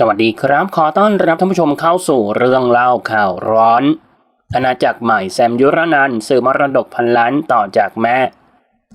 สวัสดีครับ ขอต้อนรับท่านผู้ชมเข้าสู่เรื่องเล่าข่าวร้อนอาณาจักรใหม่แซมยุรนันท์สื่อมรดกพันล้านต่อจากแม่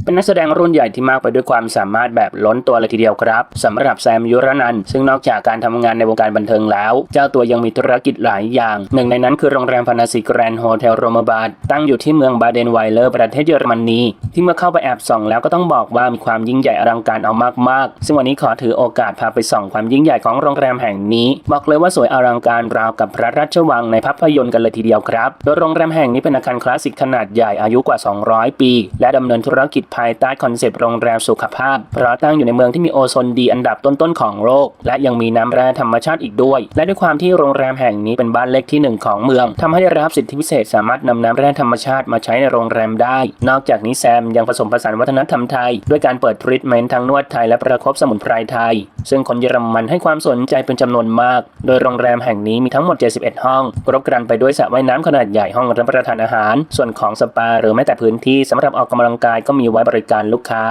เป็นนักแสดงรุ่นใหญ่ที่มากไปด้วยความสามารถแบบล้นตัวเลยทีเดียวครับสำหรับแซมยุรนันซึ่งนอกจากการทำงานในวงการบันเทิงแล้ว เจ้าตัวยังมีธุรกิจหลายอย่าง หนึ่งในนั้นคือโรงแรมพานาซิแกรนด์โฮเทลโรมาบาดตั้งอยู่ที่เมืองบาเดนไวเลอร์ประเทศเยอรมนีที่เมื่อเข้าไปแอบส่องแล้วก็ต้องบอกว่ามีความยิ่งใหญ่อลังการเอามากๆ ซึ่งวันนี้ขอถือโอกาสพาไปส่องความยิ่งใหญ่ของโรงแรมแห่งนี้ บอกเลยว่าสวยอลังการราวกับพระราชวังในภาพยนตร์กันเลยทีเดียวครับโดยโรงแรมแห่งนี้เป็นอาคารคลาสสิกขนาดใหญ่อายุกว่า 200 ปี และดำเนินธุรกิจภายใต้คอนเซปต์โรงแรมสุขภาพ เพราะตั้งอยู่ในเมืองที่มีโอโซนดีอันดับต้นๆของโลก และยังมีน้ำแร่ธรรมชาติอีกด้วย และด้วยความที่โรงแรมแห่งนี้เป็นบ้านเล็กที่หนึ่งของเมืองทำให้ได้รับสิทธิพิเศษสามารถนำน้ำแร่ธรรมชาติมาใช้ในโรงแรมได้ นอกจากนี้แซมยังผสมผสานวัฒนธรรมไทย ด้วยการเปิดทรีทเมนต์ทั้งนวดไทยและประคบสมุนไพรไทย ซึ่งคนเยอรมันให้ความสนใจเป็นจำนวนมาก โดยโรงแรมแห่งนี้มีทั้งหมด 71 ห้องครบครันไปด้วยสระว่ายน้ำขนาดใหญ่ห้องรับประทานอาหาร ส่วนของสปาหรือแม้แต่พื้นที่สำหรับออกกำลังกายก็มีไว้บริการลูกค้า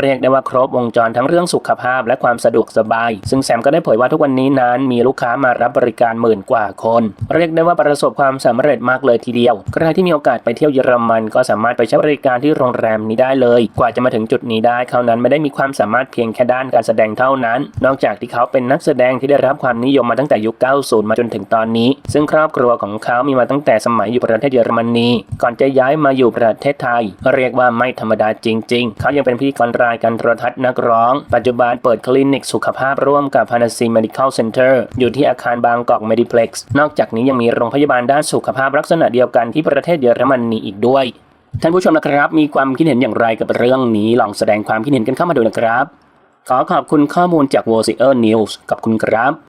เรียกได้ว่าครบวงจรทั้งเรื่องสุขภาพและความสะดวกสบาย ซึ่งแซมก็ได้เผยว่าทุกวันนี้นั้นมีลูกค้ามารับบริการหมื่นกว่าคน เรียกได้ว่าประสบความสำเร็จมากเลยทีเดียว ใครที่มีโอกาสไปเที่ยวเยอรมัน ก็สามารถไปใช้บริการที่โรงแรมนี้ได้เลย กว่าจะมาถึงจุดนี้ได้เขานั้นไม่ได้มีความสามารถเพียงแค่ด้านการแสดงเท่านั้น นอกจากที่เขาเป็นนักแสดงที่ได้รับความนิยมมาตั้งแต่ยุค 90 มาจนถึงตอนนี้ ซึ่งครอบครัวของเขามีมาตั้งแต่สมัยอยู่ประเทศเยอรมนี ก่อนจะย้ายมาอยู่ประเทศไทย เรียกว่าไม่ธรรมดาจริง ๆ เขายังเป็นพิธีกรรายการโทรทัศน์นักร้อง ปัจจุบันเปิดคลินิกสุขภาพร่วมกับ p a n a s i Medical Center อยู่ที่อาคารบางกอก Mediplex นอกจากนี้ยังมีโรงพยาบาลด้านสุขภาพลักษณะเดียวกันที่ประเทศเยอรมนีอีกด้วย ท่านผู้ชมนะครับ มีความคิดเห็นอย่างไรกับเรื่องนี้ลองแสดงความคิดเห็นกันเข้ามาดูนะครับ ขอขอบคุณข้อมูลจาก w o r l d News กับคุณครับ